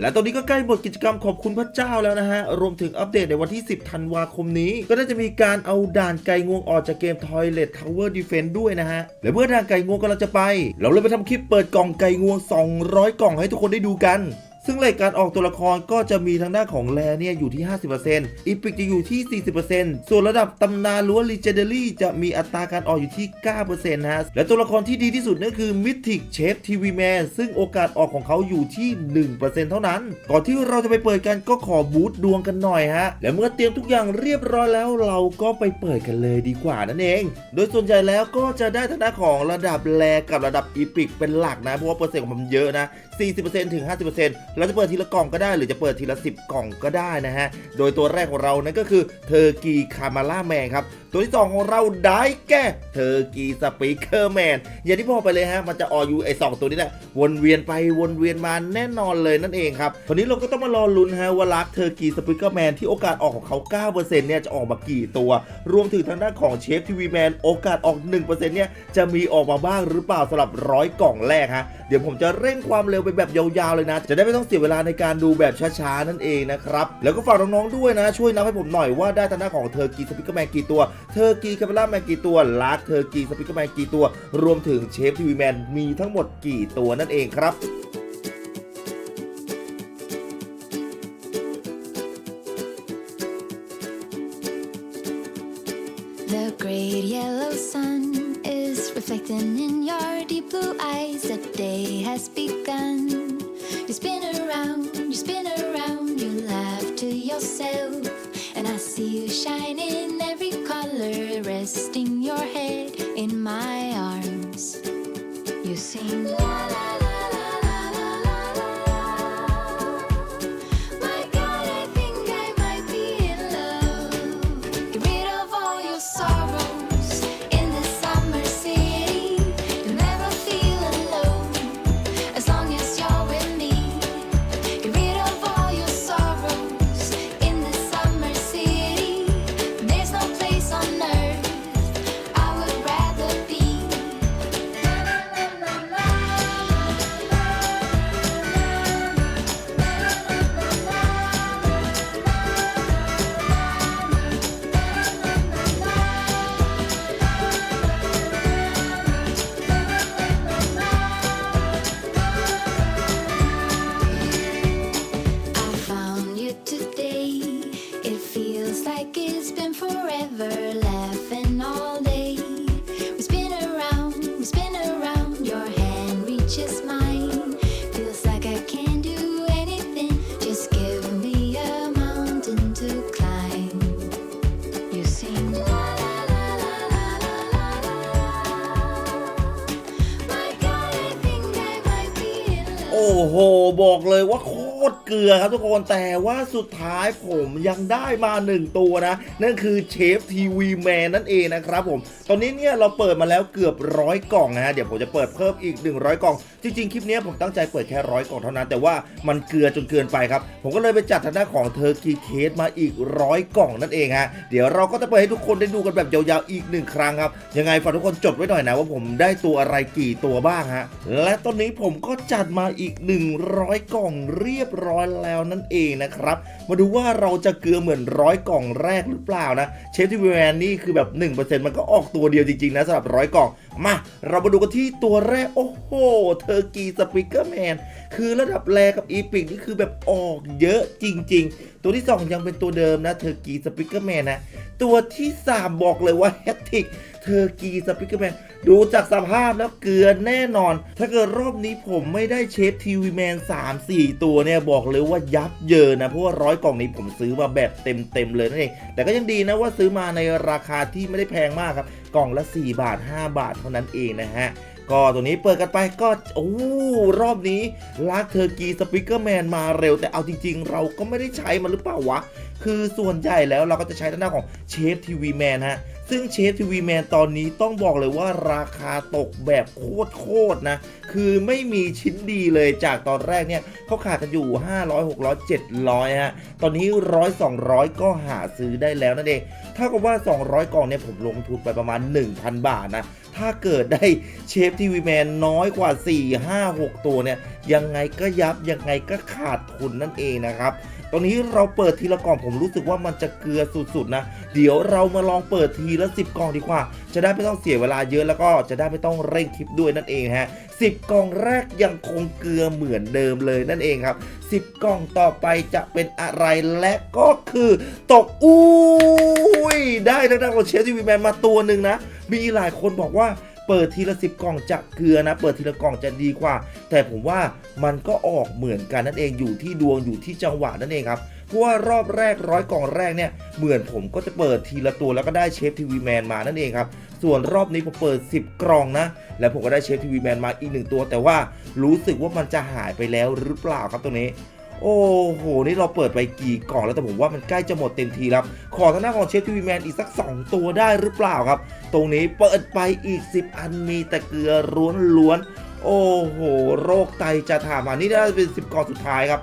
และตอนนี้ก็ใกล้หมดกิจกรรมขอบคุณพระเจ้าแล้วนะฮะ รวมถึงอัปเดตในวันที่ 10 ธันวาคมนี้ ก็น่าจะมีการเอาด่านไก่งวงออกจากเกม Toilet Tower Defense ด้วยนะฮะ และเมื่อด่านไก่งวงกำลังจะไป เราเลยไปทำคลิปเปิดกล่องไก่งวง 200 กล่องให้ทุกคนได้ดูกัน ซึ่งเลทการออกตัวละครก็จะมีทางด้านของแลเนี่ยอยู่ที่ 50%อีพิกจะอยู่ที่ 40%ส่วนระดับตำนานหรือว่า Legendary จะมีอัตราการออกอยู่ที่ 9%นะฮะ และตัวละครที่ดีที่สุดนั่นคือ Mythic Chef TV Man ซึ่งโอกาสออกของเขาอยู่ที่ 1%เท่านั้น ก่อนที่เราจะไปเปิดกันก็ขอบูตดวงกันหน่อยฮะ และเมื่อเตรียมทุกอย่างเรียบร้อยแล้วเราก็ไปเปิดกันเลยดีกว่านั่นเอง โดยส่วนใหญ่แล้วก็จะได้ทางด้านของระดับแลกับระดับอีพิกเป็นหลักนะเพราะว่าเปอร์เซ็นต์ของมันเยอะนะ 40%ถึง 50%เราจะเปิดทีละกล่องก็ได้ หรือจะเปิดทีละ 10 กล่องก็ได้นะฮะ โดยตัวแรกของเรานั่นก็คือเทอร์กีคามาล่าแมนครับ ตัวที่ 2 ของเราได้แก่เทอร์กีสปีกเกอร์แมนอย่างที่บอกไปเลยฮะ มันจะออยู่ไอสองตัวนี้แหละวนเวียนไปวนเวียนมาแน่นอนเลยนั่นเองครับทีนี้เราก็ต้องมารอลุ้นฮะว่าลักเทอร์กีสปีกเกอร์แมนที่โอกาสออกของเขา 9%เนี่ยจะออกมากี่ตัว รวมถึงทางด้านของเชฟทีวีแมนโอกาสออก 1%เนี่ยจะมีออกมาบ้างหรือเปล่าสำหรับร้อยกล่องแรกฮะเดี๋ยวผมจะเร่งความเร็วไปแบบยาวๆเลยนะ จะได้ไม่ต้องเสียเวลาในการดูแบบช้าๆนั่นเองนะครับแล้วก็ฝากน้องๆด้วยนะช่วยนับให้ผมหน่อยว่าได้ทางด้านของเทอร์กีสปิเกอร์แมนกี่ตัวเทอร์กีคาเมล่าแมนกี่ตัวลากเทอร์กีสปิกเแมนกี่ตัว รวมถึงเชฟทีวีแมนมีทั้งหมดกี่ตัวนั่นเองครับ and I see you shining resting your head in my arms. You sing like it's been forever, บอกเลยว่าโคตรเกลือครับทุกคนแต่ว่าสุดท้ายผมยังได้มาหนึ่งตัวนะ นั่นคือเชฟทีวีแมนนั่นเองนะครับผม ตอนนี้เนี่ยเราเปิดมาแล้วเกือบร้อยกล่องนะฮะเดี๋ยวผมจะเปิดเพิ่มอีก 100 กล่อง จริง ๆ คลิปนี้ผมตั้งใจเปิดแค่ร้อยกล่องเท่านั้น แต่ว่ามันเกลือจนเกินไปครับ ผมก็เลยไปจัดทางด้านของเทอร์กีเคสมาอีกร้อยกล่องนั่นเองฮะเดี๋ยวเราก็จะเปิดให้ทุกคนได้ดูกันแบบยาวๆอีกหนึ่งครั้งครับยังไงฝากทุกคนจดไว้หน่อยนะว่าผมได้ตัวอะไรกี่ตัวบ้างฮะและตอนนี้ผมก็จัดมาอีก100กล่องเรียบร้อยแล้วนั่นเองนะครับ มาดูว่าเราจะเกลือเหมือนร้อยกล่องแรกหรือเปล่านะ เชฟที่แวนนี่คือแบบ 1%มันก็ออกตัวเดียวจริงๆนะสำหรับร้อยกล่อง มา เรามาดูกันที่ตัวแรก โอ้โห เทอร์กีสปิเกอร์แมน คือระดับแรกับอีพิกนี่คือแบบออกเยอะจริง ๆ ตัวที่ 2 ยังเป็นตัวเดิมนะ เทอร์กีสปิเกอร์แมนนะ ตัวที่ 3 บอกเลยว่าแฮตติก เธอร์กีสปิเกอร์แมนดูจากสภาพแล้วเกลือแน่นอน ถ้าเกิดรอบนี้ผมไม่ได้เชฟทีวีแมน 3-4 ตัวเนี่ย บอกเลยว่ายับเยินนะ เพราะว่าร้อยกล่องนี้ผมซื้อมาแบบเต็มๆเลยนั่นเอง แต่ก็ยังดีนะว่าซื้อมาในราคาที่ไม่ได้แพงมากครับ กล่องละ 4 บาท 5 บาทเท่านั้นเองนะฮะ ก็ตัวนี้เปิดกันไปก็โอ้รอบนี้ลากเทอร์กีสปิเกอร์แมนมาเร็ว แต่เอาจริง ๆ เราก็ไม่ได้ใช้มันหรือเปล่าวะ คือส่วนใหญ่แล้วเราก็จะใช้ทางด้าของเชฟทีวีแมนฮะ ซึ่งเชฟทีวีแมนตอนนี้ต้องบอกเลยว่าราคาตกแบบโคตรๆนะ คือไม่มีชิ้นดีเลยจากตอนแรกเนี่ยเขาขายกันอยู่ 500 600 700ฮะตอนนี้100 200ก็หาซื้อได้แล้วนั่นเองเท่ากับว่า 200 กล่องเนี่ยผมลงทุนไปประมาณ 1,000 บาทนะ ถ้าเกิดได้เชฟทีวีแมนน้อยกว่า 4 5 6 ตัวเนี่ย ยังไงก็ยับ ยังไงก็ขาดทุนนั่นเองนะครับ ตอนนี้เราเปิดทีละกล่องผมรู้สึกว่ามันจะเกลือสุดๆนะ เดี๋ยวเรามาลองเปิดทีละ 10 กล่องดีกว่า จะได้ไม่ต้องเสียเวลาเยอะแล้วก็จะได้ไม่ต้องเร่งคลิปด้วยนั่นเองฮะ10กล่องแรกยังคงเกลือเหมือนเดิมเลยนั่นเองครับ10กล่องต่อไปจะเป็นอะไรและก็คือตกอุ้ยได้ทางด้านของเชฟทีวีแมนมาตัวหนึ่งนะ มีหลายคนบอกว่าเปิดทีละสิบกล่องจะเกลือนะ เปิดทีละกล่องจะดีกว่า แต่ผมว่ามันก็ออกเหมือนกันนั่นเองอยู่ที่ดวงอยู่ที่จังหวะนั่นเองครับเพราะว่ารอบแรกร้อยกล่องแรกเนี่ยเหมือนผมก็จะเปิดทีละตัวแล้วก็ได้เชฟทีวีแมนมานั่นเองครับส่วนรอบนี้ผมเปิด 10 กล่องนะ แล้วผมก็ได้เชฟทีวีแมนมาอีกหนึ่งตัว แต่ว่ารู้สึกว่ามันจะหายไปแล้วหรือเปล่าครับตรงนี้ โอ้โห นี่เราเปิดไปกี่กล่องแล้วแต่ผมว่ามันใกล้จะหมดเต็มทีแล้ว ขอทางหน้าของเชฟทีวีแมนอีกสัก 2 ตัวได้หรือเปล่าครับ ตรงนี้เปิดไปอีก 10 อันมีแต่เกลือล้วนๆ โอ้โห โรคไตจะถามมานี่น่าจะเป็น 10 กล่องสุดท้ายครับ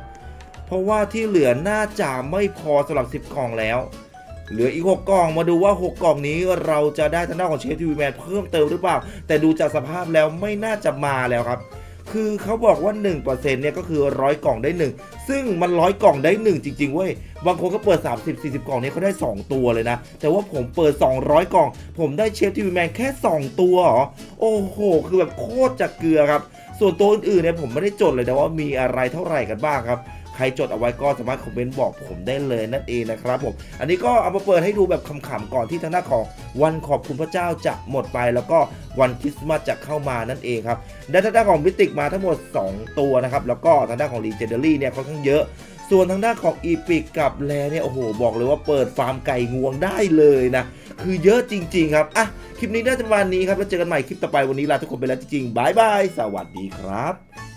เพราะว่าที่เหลือน่าจะไม่พอสำหรับ 10 กล่องแล้ว เหลืออีก 6 กล่องมาดูว่า 6 กล่องนี้เราจะได้ทางด้าของเชฟทีวีแมนเพิ่มเติมหรือเปล่า แต่ดูจากสภาพแล้วไม่น่าจะมาแล้วครับ คือเขาบอกว่า 1%เนี่ยก็คือร้อยกล่องได้ 1 ซึ่งมันร้อยกล่องได้ 1 จริงๆเว้ย บางคนก็เปิด 30 40 กล่องเนี่ยเขาได้ 2 ตัวเลยนะ แต่ว่าผมเปิด 200 กล่อง ผมได้เชฟทีวีแมนแค่ 2 ตัวหรอ โอ้โห คือแบบโคตรจะเกลือครับ ส่วนตัวอื่นๆเนี่ยผมไม่ได้จดเลยนะว่ามีอะไรเท่าไหร่กันบ้างครับ รจดเอาไว้ก็สามารถคอมเมนต์บอกผมได้เลยนั่นเองนะครับผม อันนี้ก็เอามาเปิดให้ดูแบบขำๆก่อนที่ทางหน้าของวันขอบคุณพระเจ้าจะหมดไปแล้วก็วันคริสต์มาสจะเข้ามานั่นเองครับได้ทางด้านของมิติกมาทั้งหมด 2 ตัวนะครับแล้วก็ทางด้านของรีเจนเดอรี่เนี่ยค่อนข้างเยอะ ส่วนทางด้านของอีพิกกับแลเนี่ยโอ้โหบอกเลยว่าเปิดฟาร์มไก่งวงได้เลยนะคือเยอะจริง ๆ ครับ อะ คลิปนี้น่าจะประมาณนี้ครับ แล้วเจอกันใหม่คลิปต่อไปวันนี้ลาทุกคนไปแล้วจริงๆบายบาย สวัสดีครับ